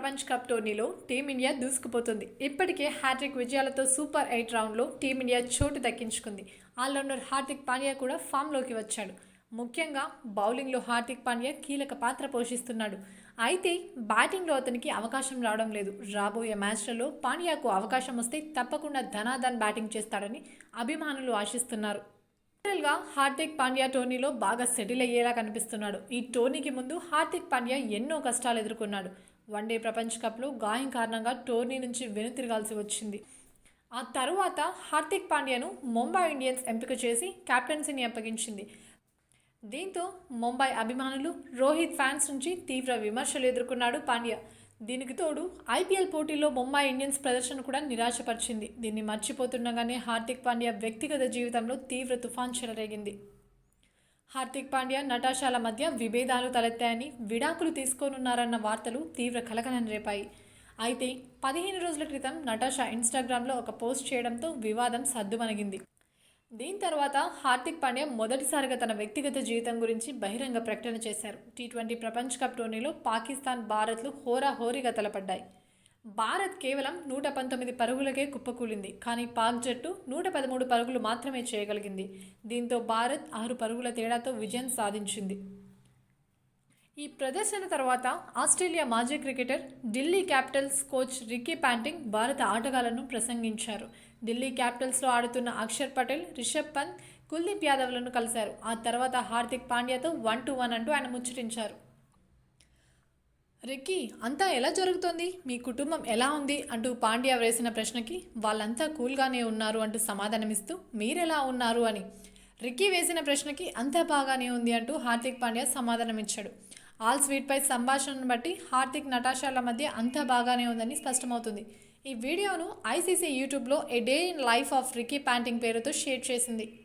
ప్రపంచ కప్ టోర్నీలో టీమిండియా దూసుకుపోతుంది. ఇప్పటికే హ్యాట్రిక్ విజయాలతో సూపర్ ఎయిట్ రౌండ్లో టీమిండియా చోటు దక్కించుకుంది. ఆల్రౌండర్ హార్దిక్ పాండ్యా కూడా ఫామ్లోకి వచ్చాడు. ముఖ్యంగా బౌలింగ్లో హార్దిక్ పాండ్యా కీలక పాత్ర పోషిస్తున్నాడు. అయితే బ్యాటింగ్లో అతనికి అవకాశం రావడం లేదు. రాబోయే మ్యాచ్లలో పాండ్యాకు అవకాశం వస్తే తప్పకుండా ధనాధన్ బ్యాటింగ్ చేస్తాడని అభిమానులు ఆశిస్తున్నారు. గా హార్దిక్ పాండ్యా టోర్నీలో బాగా సెటిల్ అయ్యేలా కనిపిస్తున్నాడు. ఈ టోర్నీకి ముందు హార్దిక్ పాండ్యా ఎన్నో కష్టాలు ఎదుర్కొన్నాడు. వన్డే ప్రపంచ కప్లో గాయం కారణంగా టోర్నీ నుంచి వెనుతిరగాల్సి వచ్చింది. ఆ తరువాత హార్దిక్ పాండ్యాను ముంబై ఇండియన్స్ ఎంపిక చేసి కెప్టెన్సీని అప్పగించింది. దీంతో ముంబై అభిమానులు రోహిత్ ఫ్యాన్స్ నుంచి తీవ్ర విమర్శలు ఎదుర్కొన్నాడు పాండ్యా. దీనికి తోడు ఐపీఎల్ పోటీలో ముంబై ఇండియన్స్ ప్రదర్శన కూడా నిరాశపరిచింది. దీన్ని మర్చిపోతుండగానే హార్దిక్ పాండ్యా వ్యక్తిగత జీవితంలో తీవ్ర తుఫాన్ చెలరేగింది. హార్దిక్ పాండ్యా నటాషాల మధ్య విభేదాలు తలెత్తాయని విడాకులు తీసుకోనున్నారన్న వార్తలు తీవ్ర కలకలం రేపాయి. అయితే పదిహేను రోజుల క్రితం నటాషా ఇన్స్టాగ్రామ్లో ఒక పోస్ట్ చేయడంతో వివాదం సద్దుమణిగింది. దీని తర్వాత హార్దిక్ పాండ్యా మొదటిసారిగా తన వ్యక్తిగత జీవితం గురించి బహిరంగ ప్రకటన చేశారు. టీ ట్వంటీ ప్రపంచ కప్ టోర్నీలో పాకిస్తాన్ భారత్లు హోరాహోరీగా తలపడ్డాయి. భారత్ కేవలం నూట పంతొమ్మిది పరుగులకే కుప్పకూలింది కానీ పాక్ జట్టు నూట పదమూడు పరుగులు మాత్రమే చేయగలిగింది. దీంతో భారత్ ఆరు పరుగుల తేడాతో విజయం సాధించింది. ఈ ప్రదర్శన తర్వాత ఆస్ట్రేలియా మాజీ cricketer Delhi Capitals coach Ricky Ponting భారత ఆటగాళ్ళను ప్రసంగించారు. ఢిల్లీ క్యాపిటల్స్లో ఆడుతున్న అక్షర్ పటేల్ రిషబ్ పంత్ కుల్దీప్ యాదవ్లను కలిశారు. ఆ తర్వాత హార్దిక్ పాండ్యాతో వన్ టు వన్ అంటూ ఆయన ముచ్చటించారు. రిక్కీ అంతా ఎలా జరుగుతోంది? మీ కుటుంబం ఎలా ఉంది? అంటూ పాండ్యా వేసిన ప్రశ్నకి వాళ్ళంతా కూల్గానే ఉన్నారు అంటూ సమాధానమిస్తూ మీరెలా ఉన్నారు? అని. రిక్కీ వేసిన ప్రశ్నకి అంతా బాగానే ఉంది అంటూ హార్దిక్ పాండ్యా సమాధానమిచ్చాడు. ఆల్ స్వీట్పై సంభాషణను బట్టి హార్దిక్ నటాషాల మధ్య అంతా బాగానే ఉందని స్పష్టమవుతుంది. ఈ వీడియోను ఐసీసీ యూట్యూబ్లో a day in life of Ricky Ponting పేరుతో షేర్ చేసింది.